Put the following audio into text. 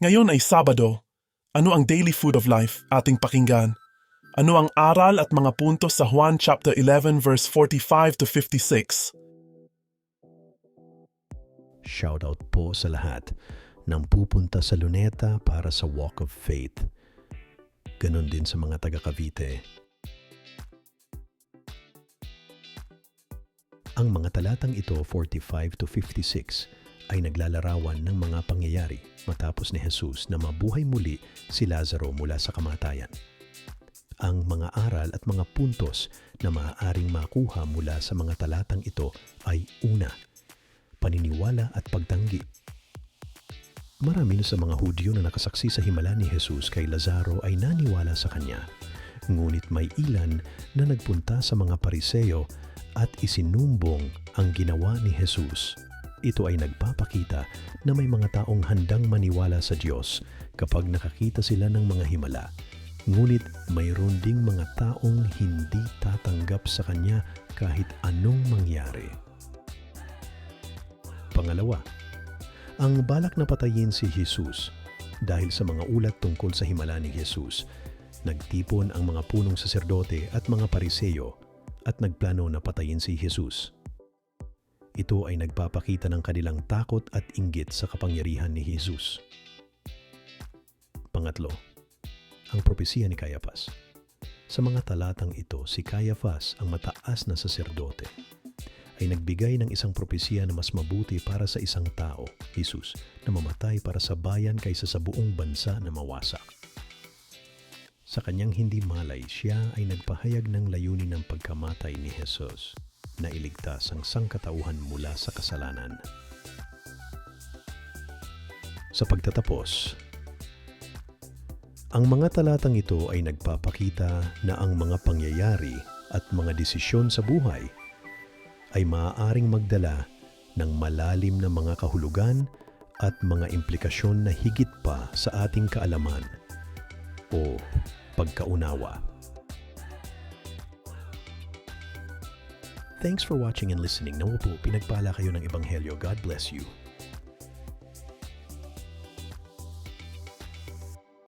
Ngayon ay Sabado. Ano ang daily food of life ating pakinggan? Ano ang aral at mga puntos sa Juan chapter 11 verse 45 to 56? Shoutout po sa lahat ng pupunta sa Luneta para sa Walk of Faith. Ganon din sa mga taga Cavite. Ang mga talatang ito, 45 to 56, ay naglalarawan ng mga pangyayari matapos ni Jesus na mabuhay muli si Lazaro mula sa kamatayan. Ang mga aral at mga puntos na maaaring makuha mula sa mga talatang ito ay una, paniniwala at pagtanggi. Marami na sa mga Hudyo na nakasaksi sa himala ni Jesus kay Lazaro ay naniwala sa kanya. Ngunit may ilan na nagpunta sa mga pariseyo at isinumbong ang ginawa ni Jesus. Ito ay nagpapakita na may mga taong handang maniwala sa Diyos kapag nakakita sila ng mga himala. Ngunit mayroon ding mga taong hindi tatanggap sa Kanya kahit anong mangyari. Pangalawa, ang balak na patayin si Jesus dahil sa mga ulat tungkol sa himala ni Jesus. Nagtipon ang mga punong saserdote at mga pariseyo at nagplano na patayin si Jesus. Ito ay nagpapakita ng kanilang takot at inggit sa kapangyarihan ni Jesus. Pangatlo, ang propesiya ni Caiaphas. Sa mga talatang ito, si Caiaphas, ang mataas na saserdote, ay nagbigay ng isang propesiya na mas mabuti para sa isang tao, Jesus, na mamatay para sa bayan kaysa sa buong bansa na mawasak. Sa kanyang hindi malay, siya ay nagpahayag ng layunin ng pagkamatay ni Jesus na iligtas ang sangkatauhan mula sa kasalanan. Sa pagtatapos, ang mga talatang ito ay nagpapakita na ang mga pangyayari at mga desisyon sa buhay ay maaaring magdala ng malalim na mga kahulugan at mga implikasyon na higit pa sa ating kaalaman o pagkaunawa. Thanks for watching and listening. Nawa po, pinagpala kayo ng Ebanghelyo. God bless you.